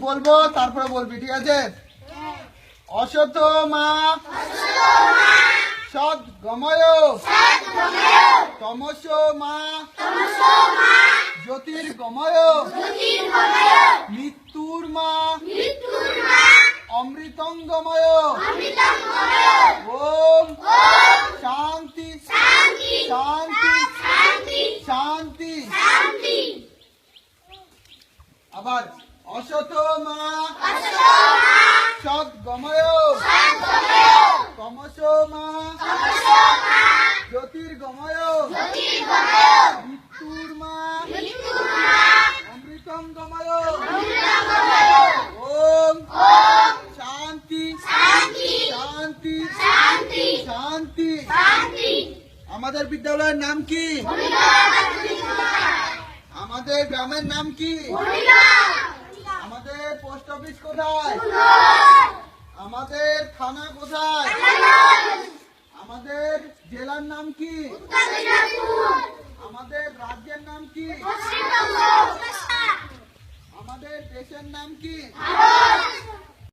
বলব, তারপরে বলবি, ঠিক আছে? অসত মা। সৎ গময়। তমস মা। জ্যোতির্গময়। মৃত্যুর মা। অমৃতঙ্গময়। ওম শান্তি। শান্তি। শান্তি। আবার অসত মা সৎ গময় তমস মা জ্যোতির্গময়। মৃত্যুর মা অমৃতঙ্গময়। ওম। শান্তি। শান্তি। শান্তি। আমাদের বিদ্যালয়ের নাম কি? আমাদের গ্রামের নাম কি? পোস্ট অফিস কোথায়? আমাদের থানা কোথায়? আমাদের জেলার নাম কি? আমাদের রাজ্যের নাম কি? আমাদের দেশের নাম কি?